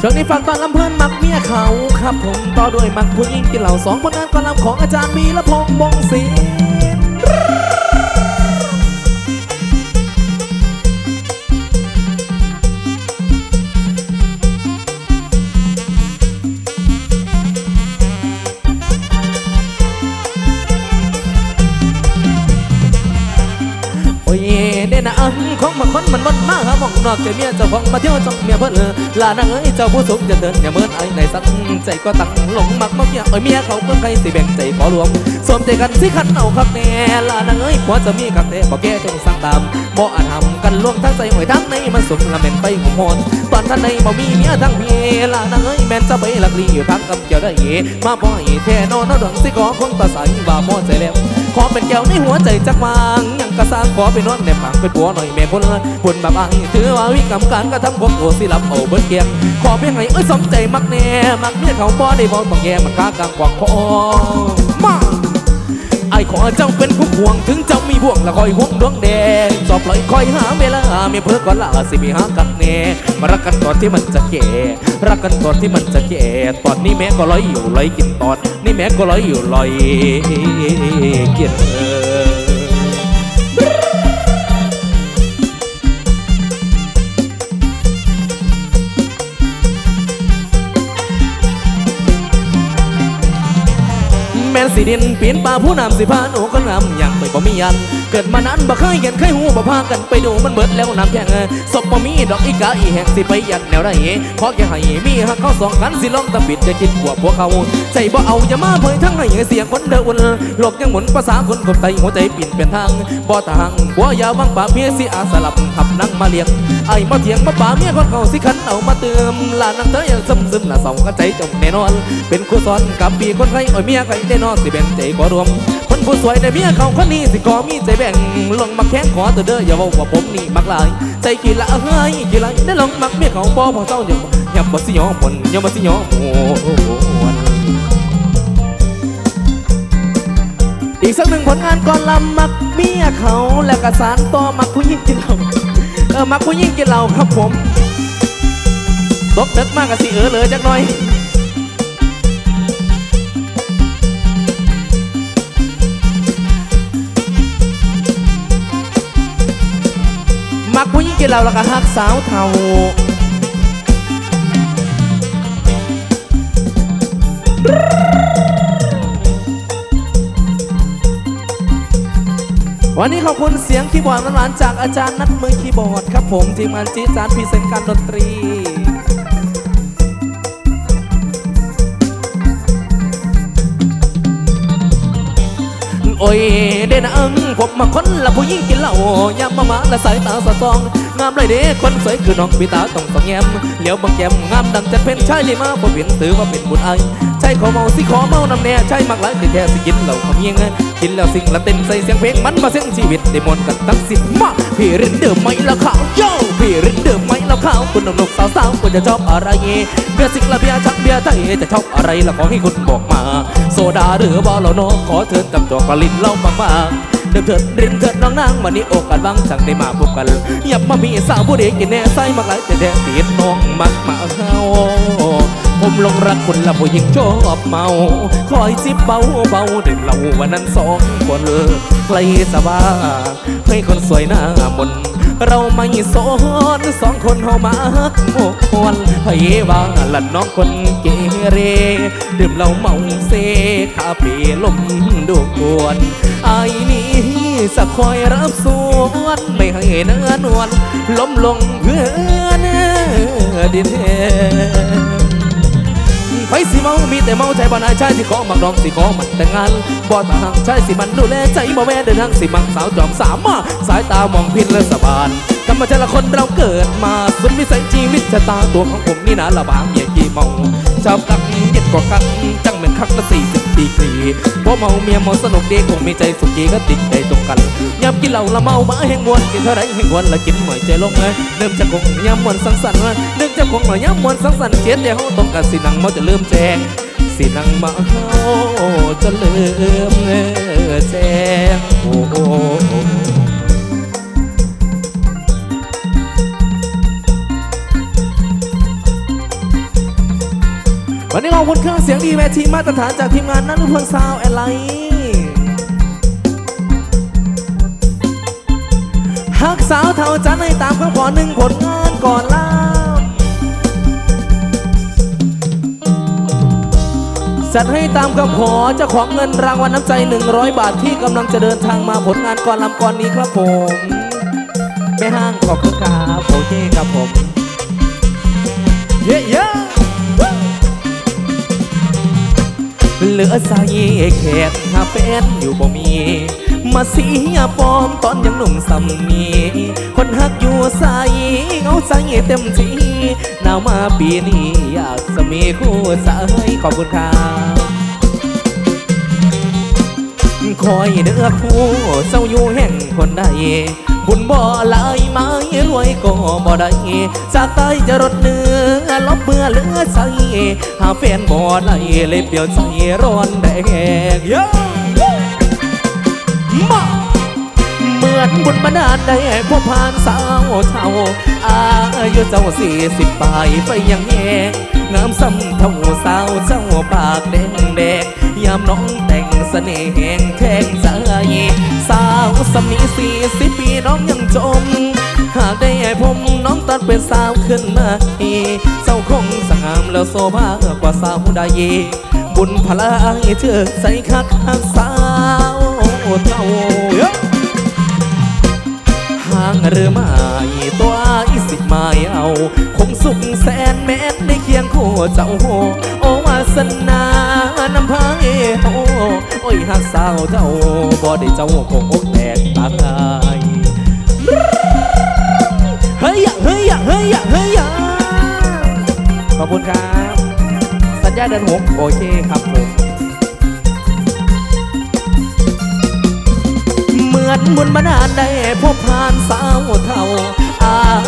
ช่วงนี้ฝากตอนลำเพื่อนมักเมียเขาครับผมต่อด้วยมักผู้หญิงกินเหล่าสองผลงานก็ลำของอาจารย์มีละพงษ์บงศิลป์ ของมาคนมันมันมาหาหมองนอกใจเมียเจ้าของมาเที่ยวจ้องเมียเพิ่นเออลานางเอ้ยเจ้าผู้สูงจะเดินอย่าเมินไอ้ในสังใจก็ตั้งหลงมักมาเมียเอ้ยเมียเขาเพิ่งใครสิแบ่งใจขอรวมสวมใจกันสิขันเอาคักแน่ลานางเอ้ยผัวจะมีคักแต่บอกแกจงสั่งตามบ่อาจทำกันล่วงทั้งใจหวยทั้งในมันสมละเม็นไปของหอนตอนท่านในบ่มีเมียทั้งเมียลานางเอ้ยแม่นจะไปหลักลีอยู่ทั้งกำเกี่ยวได้มาบ่อยแท่นอนนดงสิขอคงตาใสว่าหมอใจแล้ว ขอเป็นแก้วในหัวใจจักวางยังกระสร้างขอไปนอนในผังเป็นผัวหน่อยแม่คนละบนแบบอ้ายถือว่าวิกรรมการกระทำความโกรสิลับเอาเบิดเกียงขอเพียงไหนเอ้ยสมใจมักแน่มักเมียเขาบ่ได้บอกต้องแย่มันค้ากลางกว่างคอ อ้ขอเจ้าเป็นผู้ห่วงถึงเจ้ามีบ่วงละคอยห่วงดวงแดงสอบปล่อยคอยหาเวลาไมีเพื่อก่อนละสิมีหากันแน่มารักกันตอนที่มันจะแก่รักกันตอนที่มันจะแก่ตอนนี้แม่ก็ลอยอยู่ลอยกินตอน นี่แม่ก็ลอยอยู่ลอยกิน สิดินปีนป่าผู้นำสิพาหนูก็นำอย่างไปบ่มียันเกิดมานั้นบ่เคยเห็นเคยหูบ่พากันไปดูมันเบิดแล้วน้ำแข็งศพบ่มีดอกอีกาอีแห่งสิไปยันแนวใดขอแค่ให้มีหักเขาสองกันสิลองตะบิดจะคิดกว่าพวกเขาใจบ่เอาอย่ามาเผยทั้งให้เสียคนเดินโลกยังหมุนภาษาคนคนไตหัวใจปิ่นเป็นทางบ่ทางหัวยาวบางป่าเมียสิอาสลับขับนั่งมาเลี้ยงไอ้มาเถียงมาป่าเมียคนเขาสิคันเอามาเติมลานังเธอยังซึมซึมละสองกันใจจงแน่นอน เป็นคู่ซ้อนกับปีคนใครอ่อยเมียใครแน่นอนสิเป็นใจขอรวม คนผู้สวยในเมียเขาคนนี้สิขอมีใจแบงลงมาแข้งขอเธอเด้ออย่าบอกว่าผมนี่มักหลายใจกี่ละเฮ้ยกี่ละได้ลงมักเมียเขาบ่พอเจ้าอย่าอย่าบ่สิยอมบ่นอย่าบ่สิยอมโอนอีกสักหนึ่งผลงานก่อนลำมักเมียเขาแล้วก็สารต่อมักผู้หญิงกินเหล้าเออมักผู้หญิงกินเหล้าครับผมตกเด็กมากกะสิเออเลยจักหน่อย กผู้หญิงกินเหล้าแล้วก็ฮักสาวเทาวันนี้ขอบคุณเสียงคีย์บอร์ดหวานๆจากอาจารย์นัดมือคีย์บอร์ดครับผมทีมงานจีจานพรีเซนต์การดนตรี โอ้ยเด่นอังผมมาคนละผู้หญิงกินเหล้ายามมามาและสายตาสะซอง งามเลยเด้คนสวยคือน้องปีตาต้องสองแยมเหลียวบางแยมงามดังจะเป็นชายลีมาผมเปลี่ยนถือว่าเป็นบุญไอ ใช่ขอเมาสิขอเมานำแน่ใช่มักหลายที่แท้สิกินเหล้าขมิ้งกินแล้วสิ่งละเต้นใส่เสียงเพลงมันมาเส้นชีวิตได้มนกันทั้งสิ้นมาพี่เรนเดิมไม่ละขาวโย่พี่เรนเดิมไม่ละขาวคุณหนุ่มๆสาวคุณจะชอบอะไรเบียร์สิงละเบียร์ชักเบียร์ไทยจะชอบอะไรละขอให้คุณบอกมา โซดาหรือบอลโนขอเชิญกับตัวผลิตเหล้ามากๆเดิมเถิดรินเถิดน้องนางวันนี้โอกาสบางจังได้มาพบกันอย่ามามีสาวผู้เด็กกินแน่ใส่มากหลายแต่แท้ตีนน้องมักมาเฮา ผมลงรักคุณละผู้หญิงชอบเมา คอยจิบเบาเบาดื่มเหล้าวันนั้นสองคนใครสบายให้คนสวยหน้ามนเราไม่สอนสองคนเฮามาฮักโมควนให้ว่าละน้องคนเกเร ดื่มเหล้าเมาเซคาเฟ่ลมดูกวนไอ้นี้สักคอยรับสวนไม่ให้เนื้อนวลล้มลงเพื่อนดินเท ไฟสิเมา มีแต่เมาใจบ้านายชายสิขอมักน้องสิขอมันแต่งงานบ่ต่างชายสิมันดูแลใจบ่แม่เดินทางสิมักสาวจอมสามมาสายตามองพินและสบานกรรมชาติละคนเราเกิดมาสุดวิสัยชีวิตชะตาตัวของผมนี่นะละบางเมียกี่เมาชอบกักเย็ดกว่ากักจังเหมือนคักละสี่ พอเมาเมียเมาสนุกดีคงมีใจสุขีก็ติดใจตรงกันยามกินเหล้าละเมามาแห่งมวนกินเท่าไรแห่งวันละกินหมอยใจลงเลยเริ่มจะคงยามมวนสังสรรค์เริ่มจะคงหน่อยยามมวนสังสรรค์เสียแต่ห้องตรงการสินังเมาจะเริ่มแจงสินังเมาจะเริ่มแจงโอ้ วันนี้ขอบคุณเครื่องเสียงดีเวทีมาตรฐานจากทีมงานนันทุพลซาวแอนไลฮักสาวเท่าจันให้ตามคำขอหนึ่งผลงานก่อนล่าจัดให้ตามคำขอเจ้าของเงินรางวัลน้ำใจ 100 บาทที่กำลังจะเดินทางมาผลงานก่อนลำก่อนนี้ครับผมแม่ห้างขอบคุณครับโอเคครับผม เย้เย้ เหลือใส่แขนหาแฟนอยู่บ่มี มาเสียปอมตอนยังหนุ่มสำนีคนหักอยู่ใส่เงาใส่เต็มที่หนาวมาปีนี้อยากจะมีคู่ใส่ขอบคุณครับคอยเนื้อคู่เศร้าอยู่แห่งคนใด บุญบ่หลายไม้รวยก็บ่ได้จากตายจะรดเนื้อลบเมื่อเหลือใสหาแฟนบ่ได้เลยเปลี่ยวใจร้อนแดงเยอะมาเหมือนบุญบันดาลได้พบผ่านสาวเท่าอายุเจ้าสี่สิบปลายไปยังแหง งามซ้ำเท่าสาวเจ้าปากแดงแดงยามน้องแต่งเสน่ห์แห่งแทงใจสาวสมีสี่สิบปีน้องยังจม หากได้ผมน้องตัดเป็นสาวขึ้นมาอีเจ้าคงสงามแล้วโซภากว่าสาวใดบุญพลายเชื่อใส่คักหักสาวเท่าห่างหรือไม่ตัว สิไม่เอา คงสุขแสนแม้นในเคียงคู่เจ้าโหโอวาสนานำพายโหโอ้ยหักสาวเจ้าบ่ได้เจ้าคงอกแตกตายเฮ้ยอะเฮ้ยอะเฮ้ยอะเฮ้ยอะขอบคุณครับ สัญญาเดินหกโอเคครับผมเหมือนบุญบรรดาลได้พบผ่านสาวเท่า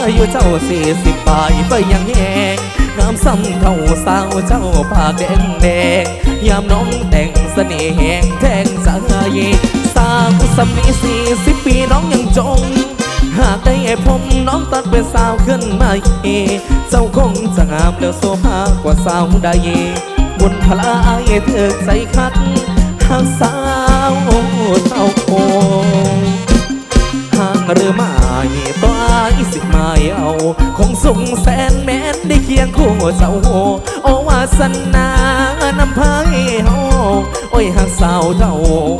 อายุเจ้าสี่สิบปลายไปยังแหงงามซ้ำเท่าสาวเจ้าปากแดงแดงยามน้องแต่งเสน่ห์แหงแทงสายสาวสำนีสี่สิบปีน้องยังจง หากได้ผมน้องตัดเป็นสาวขึ้นมาเอเจ้าคงจะงามแล้วโซภากว่าสาวใดบุญพลายเถิดใส่คักหากสาวเท่าโคหางหรือไม่ตายเอาคงสุงแสนแม้นได้เคียงคู่เจ้าโอวาสนานำพายเฮาโอ้ยหักสาวเท่า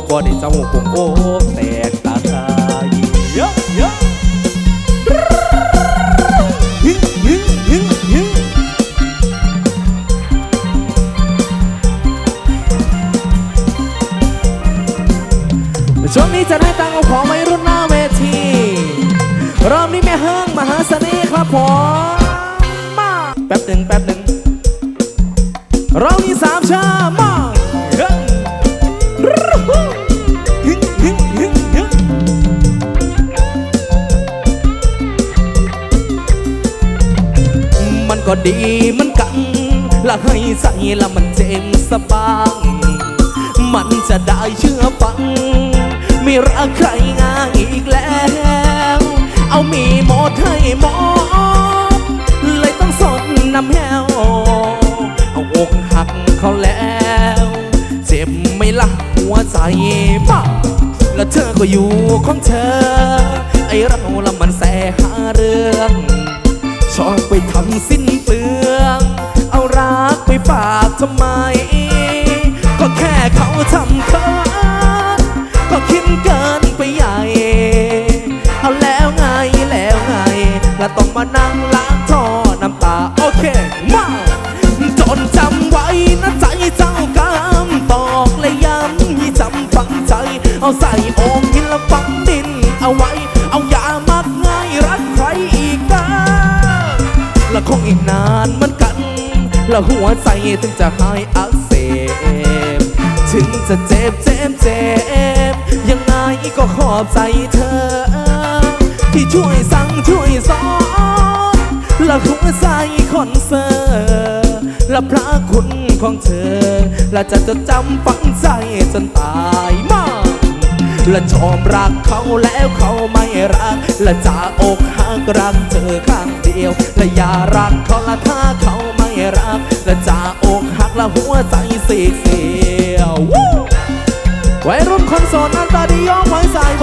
บ่ได้เจ้าคงโอแตก ครับผมมาแป๊บหนึ่งแป๊บหนึ่งเรอบนี้สามชามาเฮ้มันก็ดีเหมันกัน ละให้ใส่ละมันเจมสบางมันจะได้เชื่อฟัง ไมีรักใครง่ายอีกแล้ว มีหมดให้หมดเลยต้องสนน้ำแหวเอาอกหักเขาแล้ว เจ็บไม่ละหัวใจบ้าแล้วเธอก็อยู่ของเธอ ไอเราละมันแสหาเรื่องชอบไปทำสิ้นเปลือง เอารักไปฝากทำไม ก็แค่เขาทำเคินก็คิดเกิน มานั่งล้างท่อน้ำตาโอเคมาจนจำไว้นะใจเจ้ากำตอกและย้ำให้จำฝังใจ เอาใส่โอ่งหินแล้วฝังดินเอาไว้ เอาอย่ามักง่ายรักใครอีกนะและคงอีกนานเหมือนกัน และหัวใจถึงจะหายอักเสบถึงจะเจ็บเจ็บเจ็บยังไงก็ขอบใจเธอ ช่วยสั่งช่วยสอนและหัวใจคอนเสิร์ตและพระคุณของเธอ และจะจดจำฝังใจจนตายมาก และชอบรักเขาแล้วเขาไม่รัก และจะอกหักรักเธอข้างเดียว และอย่ารักเขาละถ้าเขาไม่รัก และจะอกหักละหัวใจเสีเสียววัยรุ่นคนโสดหน้าตาดียอมไว้สาย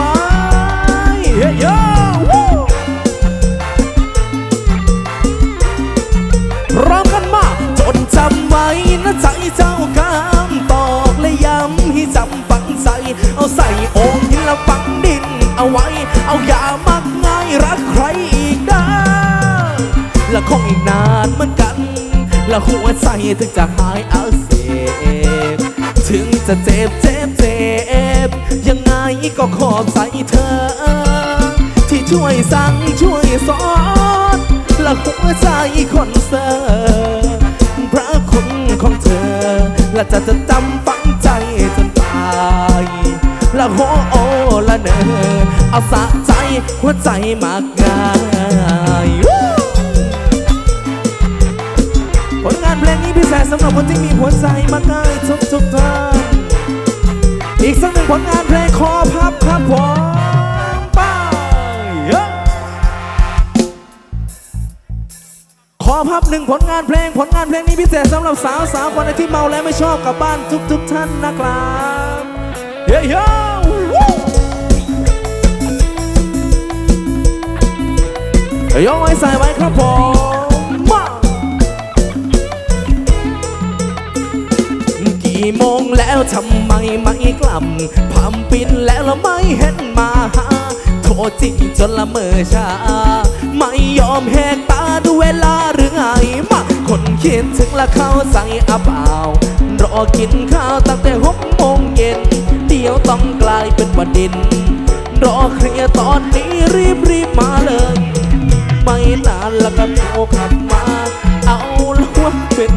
ถึงจะหายอักเสบถึงจะเจ็บเจ็บเจ็บยังไงก็ขอบใจเธอ ที่ช่วยสั่งช่วยสอนและหัวใจคนเสิร์ฟพระคุณของเธอ และจะจะจำฝังใจจนตายและโหโอละเนอเอาสะใจหัวใจมากง่าย สำหรับคนที่มีหัวใจมากง่ายทุกทุกท่านอีกสักหนึ่งผลงานเพลงคอพับครับผมไป้าขอพับหนึ่งผลงานเพลงผลงานเพลงนี้พิเศษสำหรับสาวสาวคนที่เมาและไม่ชอบกลับบ้านทุกทุกท่านนะครับเฮ้ยวู้ยกไว้ใส่ไว้ครับผม กี่โมงแล้วทำไมไม่กลับพามปินแล้วล้วไม่เห็นมาหาโทรจิงจนละเมอชา ไม่ยอมแหกตาดูเวลาหรือไงมาคนคิดถึงละเข้าใส่อับอาวรอกินข้าวตั้งแต่หกโมงเย็น เดี๋ยวต้องกลายเป็นประเด็นรอเคลียร์ตอนนี้รีบรีบมาเลย ไม่นานแล้วก็โทรกลับมา เอาล้วเป็น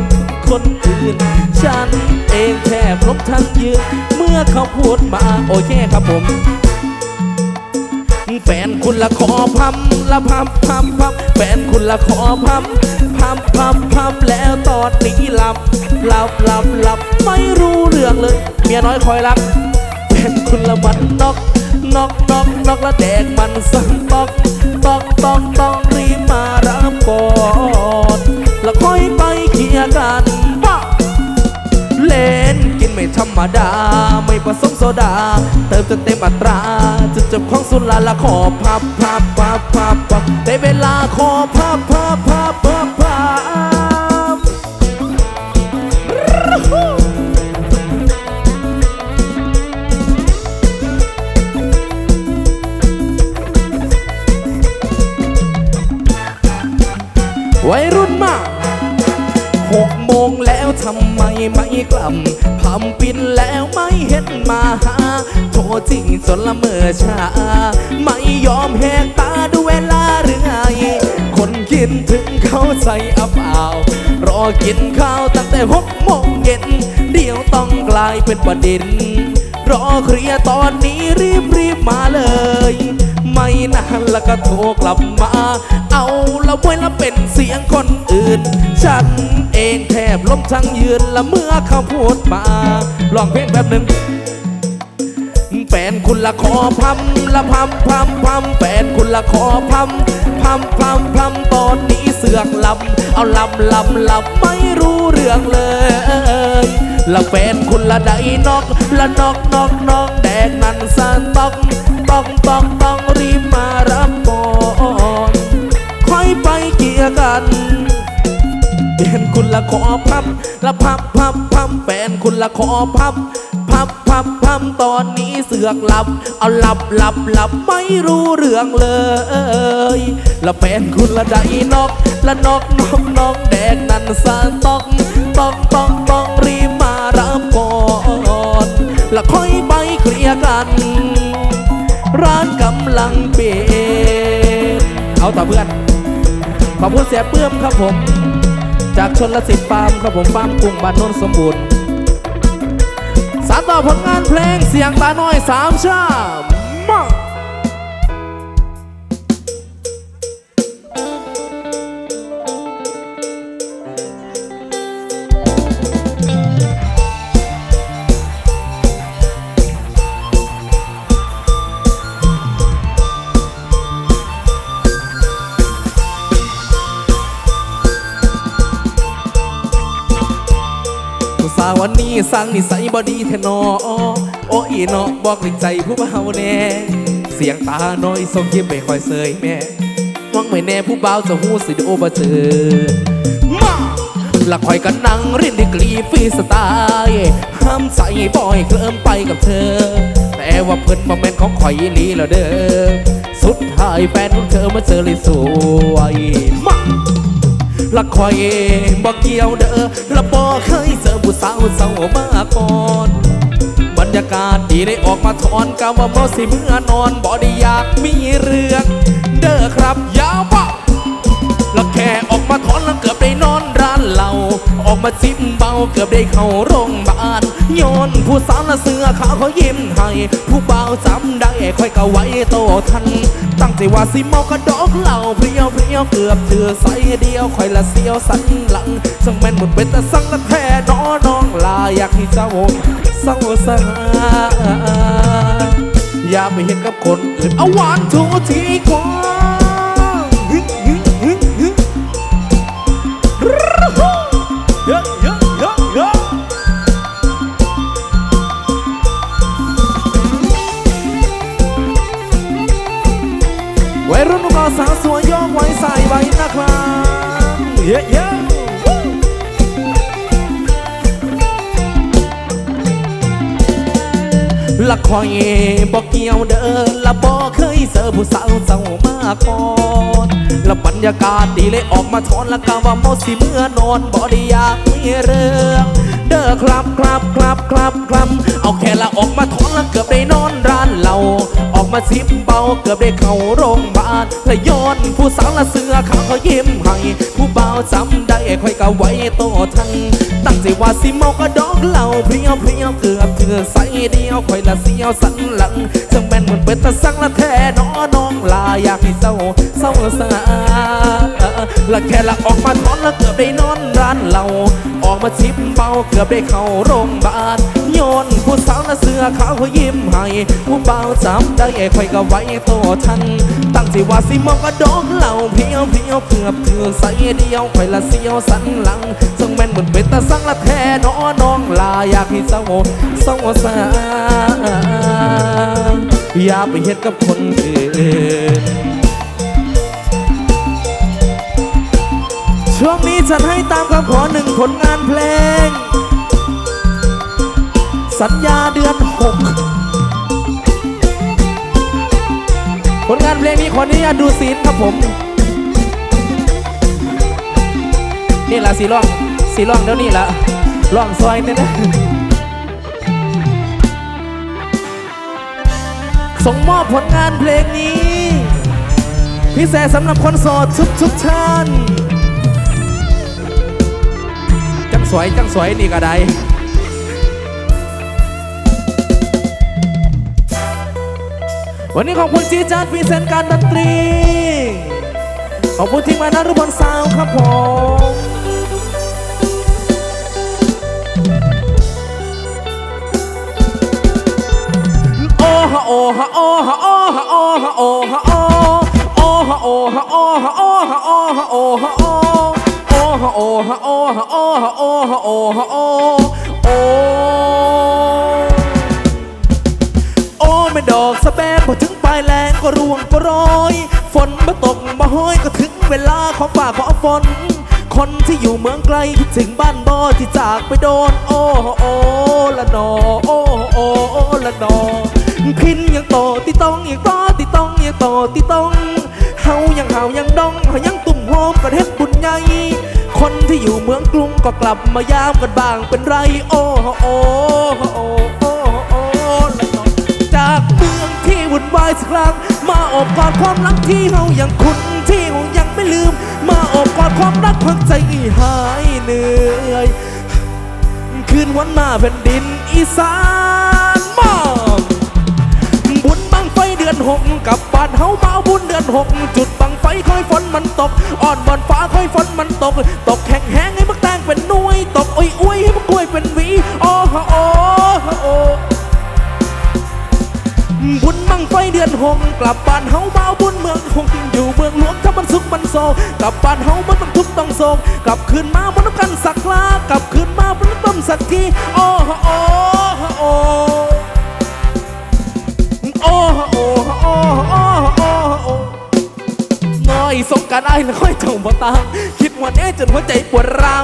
คนอื่นฉัน งแทบล้มทั้งยืน เมื่อเขาพูดมาโอเคครับผม แฟนคุณละขอพัมละพัมพัมพัมแฟนคุณละขอพัมพัมพัมพัมแล้วตอนนี้หลับหลับหลับหลับไม่รู้เรื่องเลย เมียน้อยคอยรักแฟนคุณละมันนอกนอกนอกนอกละแดกมันสั่งตอกตอกตอกตอกรีบมารับก่อนแล้วค่อยไปเคลียร์กันป้าเล่นกิน ไม่ธรรมดา ไม่ผสมโซดา เติมจนเต็มอัตรา จุดจบของสุราละขอพับพับพับพับพับได้เวลาขอพับพับพับพับพับวัยรุ่นมาก หกโมงแล้วทำไมไม่กลับพำปินแล้วไม่เห็นมาหา โทรจริงจนละเมอชา ไม่ยอมแหกตาดูเวลาหรือไง คนคิดถึงเขาใจอับอ่าว รอกินข้าวตั้งแต่หกโมงเย็น เดี๋ยวต้องกลายเป็นประเด็น รอเคลียร์ตอนนี้รีบรีบมาเลย นานแล้วก็โทรกลับมา เอาละไว้ละเป็นเสียงคนอื่น ฉันเองแทบล้มทั้งยืนละเมื่อเขาพูดมา ลองเพลงแบบหนึ่งแฟนคุณละขอพัมละพัมพัมพัมแฟนคุณละขอพัมพัมพัมพัมตอนนี้เสือกลำเอาลำลำลำไม่รู้เรื่องเลยละแฟนคุณละไดนอกละนอกนอกนอกแดกนันสันต้อง ต้องต้องต้องรีบมารับก่อนค่อยไปเกี่ยกันแฟนคุณละขอพับละพับพับพับแฟนคุณละขอพับ พับพับพับตอนนี้เสือกหลับ เอาหลับหลับหลับไม่รู้เรื่องเลยละแฟนคุณละได้นอกละนอกนอกนอกแดงนั่นสาต้องต้องต้องต้องรีบมารับก่อนละค่อยไปเคลียร์กัน ร้านกำลังเปลี่ยนเอาต่อเพื่อน ขอบคุณเสียเปื้อมครับผม จากชนละสิบฟาร์มครับผมฟาร์มกุ้งบ้านนนสมบูรณ์สารต่อผลงานเพลงเสียงตาน้อยสามชาม สร้างนิสัยบอดีแทนอโอ้อีนาะบอกในใจผู้เบาแน่ เสียงตาน้อยส่งยิ้มไปคอยเสยแม่หวังไม่แน่ผู้เบาจะหูสิโอบ่เจอมาละคอยกันนั่งเรียนดีกรีฟรีสไตล์ห้ามใส่บอยเคลิ้มไปกับเธอ แต่ว่าเพิ่นมาแม่นของข่อยอีหลีแล้วเด้อสุดท้ายแฟนของเธอมาเจอเลยสวยมา ละคอยบอกเกี่ยวเด้อละบอเคยเจอผู้สาวเศร้ามาก่อน บรรยากาศดีได้ออกมาถอนกาว่าเมาสิเมื่อนอนบ่ได้อยากมีเรื่องเด้อครับยาวบ่ละแค่ออกมาถอนแล้วเกือบได้นอนร้านเหล้าออกมาจิ้มเบาเกือบได้เข้าโรงพยาบาล โยน ผู้สาวละเสือขาเขายิ้มให้ ผู้เบาจำได้ค่อยก็ไว้โตทัน ตั้งใจว่าสิเมากระดอกเหล้าเพรียวเพรียวเกือบเถือใส่เดียวค่อยละเสียวสันหลังสังแม่นหมดเป็นแต่สังละแท้น้อน้องลาอยากให้เจ้าเศร้าสาอย่าไปเห็นกับคนอื่นเอาหวานทูทีกว่า สาวสวยยกไว้ใส่ไว้นะครับเยอะเยอะละคอยบอกเกี่ยวเดินละบอเคยเจอผู้สาวเจ้ามาก่อนละบรรยากาศดีเลยออกมาทอนละกาว่าเมาสิเมื่อนอนบ่ได้อยากมีเรื่อง เด้อครับครับครับครับครับเอาแค่ละออกมาทอนละเกือบได้ มาซิบเบาเกือบได้เข้าโรงพยาบาลและย้อนผู้สาวละเสือขาวเขายิ้มให้ผู้เบาจำได้ค่อยก็ไว้โตทันตั้งใจว่าสิเมากระดอกเหล้าเพรียวเพรียวเกือบเถื่อใส่เดียวค่อยละเสียวสันหลังจังแม่นเหมือนเป็นตะสังละแท้น้อน้องลาอยากให้เศร้าเศร้าสาละแค่ละออกมาทอนละเกือบได้นอนร้านเราออกมาชิมเบาเกือบได้เข้าโรงพยาบาลโยนผู้ เสื้อขาวเขายิ้มให้ผู้เบาจำได้ค่อยก็ไว้โตทัน ตั้งใจว่าสิเมากระดอกเหล้าเพียวเพียวเกือบเถื่อใส่เดียวค่อยละเสียวสันหลังจังแม่นเหมือนเป็นตะสังละแท้น้อน้องลาอยากให้เศร้าเศร้าสาอย่าไปเฮ็ดกับคนอื่นช่วงนี้จัดให้ตามคำขอหนึ่งผลงานเพลง สัญญาเดือนหกผลงานเพลงนี้ขออนุญาตดูซีนครับผม นี่ละสีร่องสีร่องเดี๋ยวนี้ละร่องซอยเนี่ยนะส่งมอบผลงานเพลงนี้ พิเศษสำหรับคนโสดทุกทุกท่านจังสวยจังสวยนี่ก็ได้ วันนี้ขอบคุณจีจานพีเซนการดนตรี ขอบคุณทีมงานนรุพลซาวครับผม เวลาของฝ่าขอฝน คนที่อยู่เมืองไกลคิดถึงบ้านบ่ที่จากไปโดน โอ้โอละนอโอ้โอโอละนอพินยังโตติต้องยังต่อติต้องยังโตติต้องเฮายังเฮายังดองเฮายังตุ่มโฮมกันเฮ็ดบุญใหญ่คนที่อยู่เมืองกรุงก็กลับมายามกันบ้างเป็นไร โอ้โอโอโอโอละนอจากเมืองที่วุ่นวายสักครั้งมาอบกอดความรักที่เฮายังคุ้นที่เฮายัง ไม่ลืม มาอบกอดความรักพักใจหายเหนื่อยคืนวันมาแผ่นดินอีสานมอบบุญบังไฟเดือนหกกับบ้านเฮาเอาบุญเดือนหกจุดบังไฟคอยฝนมันตก อ่อนบอนฟ้าคอยฝนมันตก ตกแข็งแห้งให้มักแตงเป็นน่วยตกอ้ยอ้ยให้มักกล้วยเป็นวีโอ้ฮะโอ้โอ้ บุญมั่งไฟเดือนหงกลับบ้านเฮาเบาบุญเมืองหงอยู่เมืองหลวงถ้ามันสุขมันโศกกลับบ้านเฮามันต้องทุกข์ต้องโศกกลับคืนมาบนน้ำกันสักลากลับคืนมาบนน้ำต้มสักทีโอ้โหโอ้โหโอ้โโอ้โห อยสงการไอ้แล้วค่อยจงบ่ตาคิดหมดแอ๊จนหัวใจปวดเรา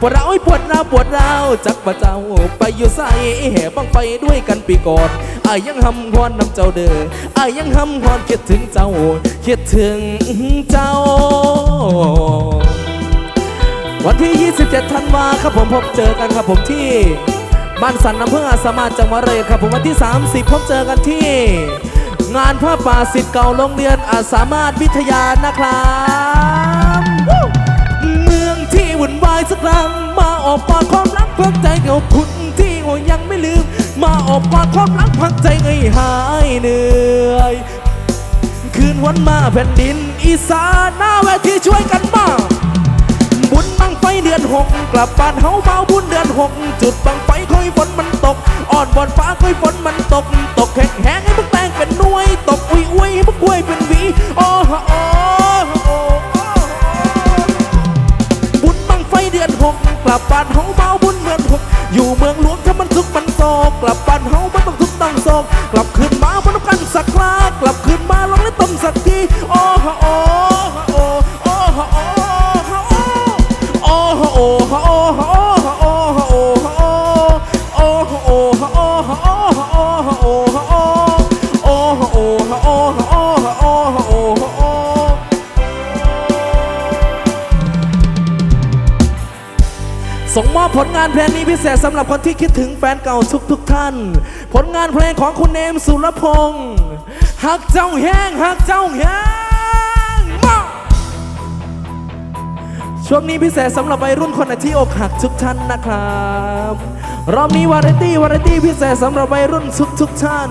ปวดเร้าวปวดหนาปวดเราจักบ่เจ้าไปอยู่ใส่แห่บังไฟด้วยกันปีก่อนไอ้ยังหำฮอนน้ำเจ้าเด้อไอ้ยังหำฮอนคิดถึงเจ้าคิดถึงเจ้า วันที่ 27 ธันวาครับผมพบเจอกันครับผมที่บ้านสันน้ำเพื่ออาสมาจังหวัดเลยครับผมวันที่ 30 พบเจอกันที่ งานผ้าป่าสิทธิ์เก่าโรงเรียนอาสามารถวิทยานะครับเมืองที่วุ่นวายสักครั้งมาอบปากความรักพักใจเกี่ยวคุณที่หัวยังไม่ลืม มาอบปากความรักพักใจให้หายเหนื่อย คืนวันมาแผ่นดิน อีสานหน้าเวทีช่วยกันบ้างบุญมัง ไฟเดือนหกกลับบ้านเฮาเมาบุญเดือนหกจุดบังไฟค่อยฝนมันตก อ่อนบอนฟ้าค่อยฝนมันตก ตกแข็งแห้งให้พวกแตงเป็นน่วย ตกอุ้ยอุ้ยให้พวกกล้วยเป็นหวีโอ้โหบุญบังไฟเดือนหกกลับบ้านเฮาเมาบุญเดือนหกอยู่เมืองหลวงถ้ามันทุกมันตกกลับบ้านเฮามันต้องทุกต้องโศกกลับ พิเศษสำหรับคนที่คิดถึงแฟนเก่าทุกทุกๆท่าน ผลงานเพลงของคุณเนมสุรพงษ์หักเจ้าแห้งหักเจ้าแห้งมาช่วงนี้พิเศษสำหรับวัยรุ่นคนไหนที่อกหักทุกท่านนะครับรอบนี้วาไรตี้วาไรตี้พิเศษสำหรับวัยรุ่นทุกทุกท่าน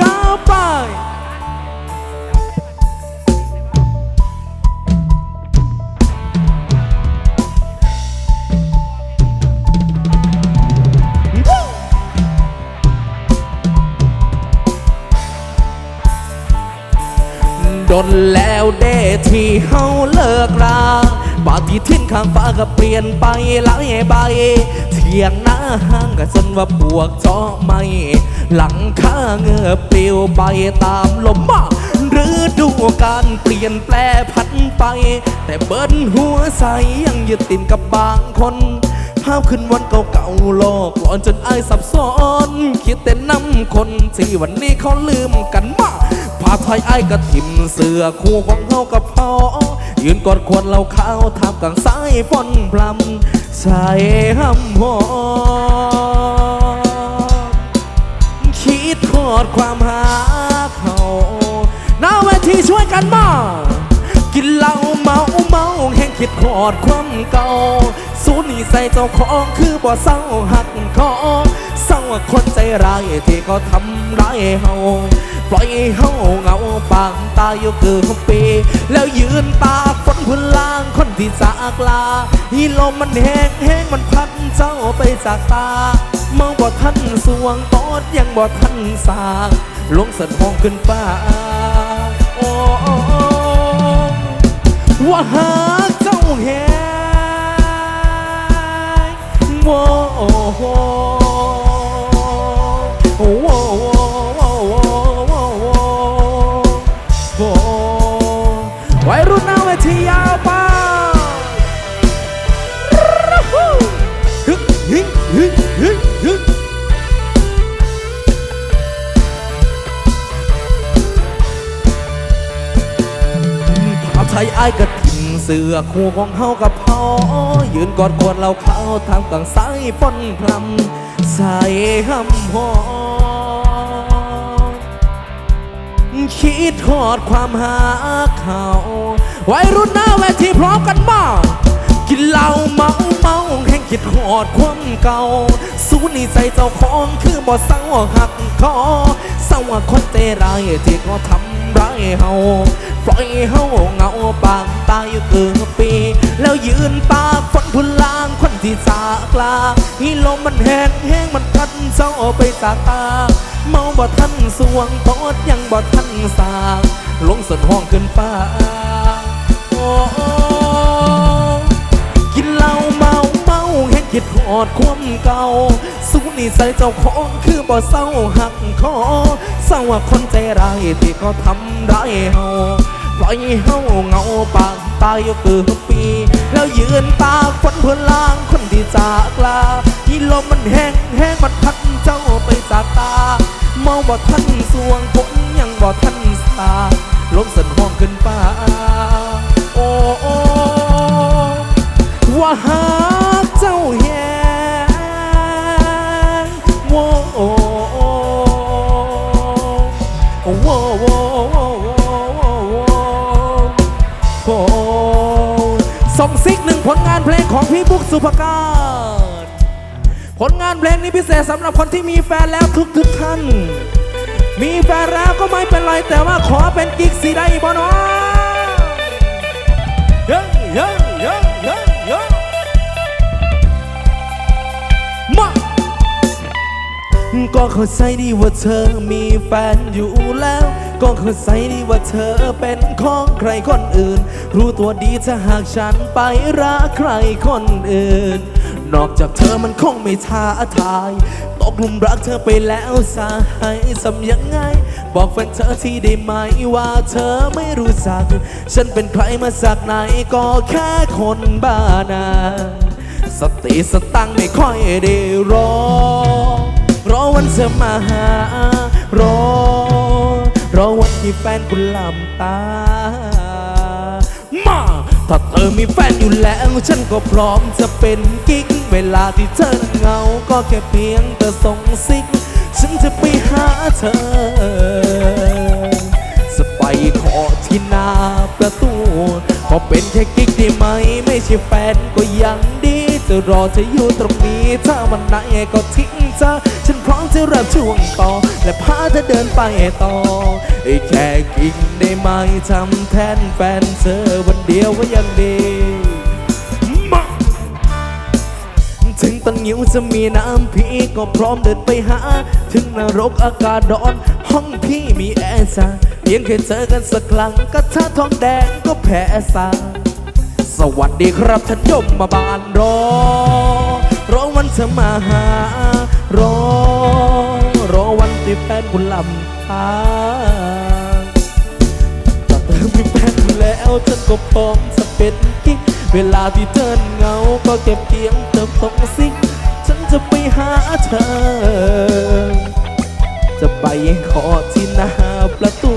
ยาวไป นแล้วเด้ที่เฮาเลิกราบาที่ทิ้นข้างฟ้าก็เปลี่ยนไปหลายใบ เทียงหน้าห้างก็จนว่าปวกจอไม่ หลังข้าเงือปลิวไปตามลมมาหรือดูการเปลี่ยนแปลพันไป แต่เบิ้นหัวใสยังยึดติดกับบางคนภาพขึ้นวันเก่าๆโลกหลอนจนอายสับสนคิดแต่น้ำคนที่วันนี้เขาลืมกันมาาไทยไอ้กระถิ่มเสือคู่ของเขากับพอยืนกอดควรเราเข้าทับกลางสายฝนพลำใส่ห้ำหอคิดทอดความหาเขาหน้าเวทีช่วยกันมากินเหล้าเมาเมาแห่งคิดทอดความเก่าสูนี่ใส่เจ้าของคือบ่เศร้าหักคอเศร้าคนใจร้ายที่เขาทำร้ายเฮา ปล่อยให้เฮาเหงาปางตายอยู่เกือบปี แล้วยืนตาฝนพื้นล่างคนที่จากลาฮีลมมันแห้งแห้งมันพัดเจ้าไปจากตามองบ่ทันสวงตอดยังบ่ทันสางลงสันห้องขึ้นฟ้าโอ้ว่าหากเจ้าแหงโอ้ เสือคู่ของเฮากับพอยืนกอดควรเราเข้าทางกลางสายฝนพรำใส่ห้ำหอคิดทอดความหาเขาวัยรุ่นหน้าเวทีพร้อมกันมากินเหล้าเมาเมาแห่งคิดทอดความเก่าสู้นี่ใจเจ้าของคือบ่เศร้าหักคอเศร้าคนเตร้ายที่เขาทำร้ายเฮา ปล่อยเฮาเงาปางตายอยู่เกือบปี แล้วยืนตากฝนพุ่นลางคนที่จากลาฮีลมมันแห้งแห้งมันพัดเศร้าไปจาตา เมาบ่ทันสวงโตดยังบ่ทันสางลงสุดห้องขึ้นฟ้าโอ้กินเหล้าเมาเมาแหงคิดหอดความเก่าสู้นิสัยเจ้าของคือบ่เศร้าหักคอเศร้าว่าคนใจร้ายที่เขาทำร้ายเฮา ล่อยให้เฮาเงาปางตายอยู่เกือบปี แล้วยืนตาคนเพื่อล่างคนที่จากลาที่ลมมันแห้งแห้งมันพัดเจ้าไปจากตาเมาบ่ท่านสวงฝนยังบ่ท่านสาลมสั่นห้องขึ้นฟ้าโอ้โอ้ว่าหา เพลงของพี่บุ๊กสุภการผลงานเพลงนี้พิเศษสำหรับคนที่มีแฟนแล้วทุกทุกๆท่าน มีแฟนแล้วก็ไม่เป็นไร แต่ว่าขอเป็นกิ๊กสีได้บ่นะย้เย้เย้เย้เย้มาก็เข้าใจดีว่าเธอมีแฟนอยู่แล้ว ก็เข้าใจดีว่าเธอเป็นของใครคนอื่น รู้ตัวดีถ้าหากฉันไปรักใครคนอื่น นอกจากเธอมันคงไม่ท้าทายตกหลุมรักเธอไปแล้วสาให้สำยังไง บอกแฟนเธอที่ได้ไหมว่าเธอไม่รู้จัก ฉันเป็นใครมาจากไหนก็แค่คนบ้านาสติสตังไม่ค่อยได้รอ รอวันเธอมาหารอ รอวันที่แฟนคุณหลับตา มา ถ้าเธอมีแฟนอยู่แล้ว ฉันก็พร้อมจะเป็นกิ๊ก เวลาที่เธอเหงา ก็แค่เพียงแต่ส่งซิก ฉันจะไปหาเธอ จะไปขอที่หน้าประตู ขอเป็นแค่กิ๊กได้ไหม ไม่ใช่แฟนก็ยังดี จะรอเธออยู่ตรงนี้ ถ้าวันไหนก็ทิ้งเธอฉันพร้อมจะรับช่วงต่อ และพาเธอเดินไปต่อไอแค่กิ๊กได้ไหมทำแทนแฟนเธอวันเดียวก็ยังดีถึงตอนนิ้วจะมีน้ำพี่ก็พร้อมเดินไปหา ถึงนรกอากาศร้อน ห้องพี่มีแอร์ซ่าเพียงแค่เจอกันสักครั้งก็ท่าทองแดงก็แพ้ซา สวัสดีครับท่านยมมาบานรอ รอวันเธอมาหา รอ รอวันที่แฟนคุณลำพาถ้าเธอมีแฟนแล้วฉันก็พร้อมจะเป็นกิ๊กเวลาที่เธอเหงาก็เก็บเพียงเติมส่งซิฉันจะไปหาเธอ จะไปขอที่หน้าประตู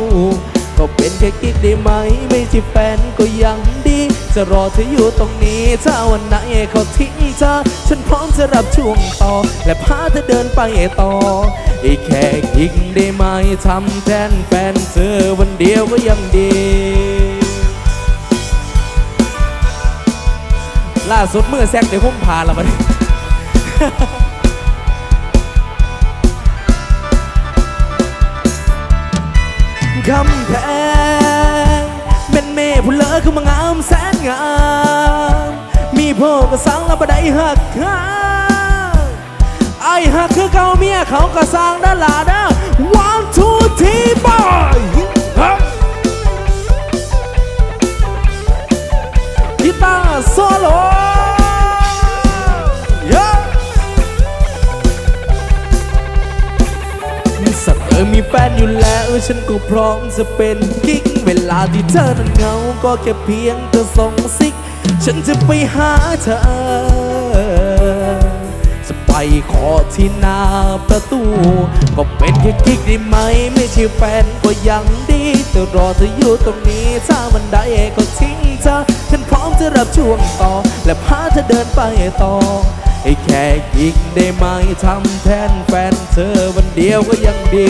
ก็เป็นแค่กิ๊กได้ไหม ไม่ใช่แฟนก็ยังดี จะรอเธออยู่ตรงนี้ ถ้าวันไหนเขาทิ้งเธอ ฉันพร้อมจะรับช่วงต่อ และพาเธอเดินไปต่อไอ้แค่กิ๊กได้ไหมทำแทนแฟนเธอวันเดียวก็ยังดี ล่าสุดเมื่อแซกเดี๋ยวผมพาละมันคำแพง ผู้เลอคือมางามแสนงาม มีพ่อก็สั่งแล้วบ่ได้หักข้าไอหักคือเก่าเมียเขาก็สั่งด้านหลาเด้อ one two three boy กีตาร์โซโล่สักเธอมีแฟนอยู่แล้ว ฉันก็พร้อมจะเป็นกิ๊ก เวลาที่เธอนั้นเหงา ก็แค่เพียงเธอส่งซิก ฉันจะไปหาเธอ จะไปขอที่หน้าประตู ก็เป็นแค่กิ๊กได้ไหม ไม่ใช่แฟนก็ยังดีจะรอเธออยู่ตรงนี้ ถ้ามันได้ก็ทิ้งเธอ ฉันพร้อมจะรับช่วงต่อ และพาเธอเดินไปต่อไอ้แค่กิ๊กได้ไหมทำแทนแฟนเธอวันเดียวก็ยังดี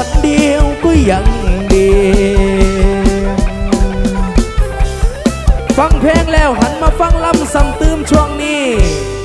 วันเดียวก็ยังดี ฟังเพลงแล้วหันมาฟังลำซ้ำตืมช่วงนี้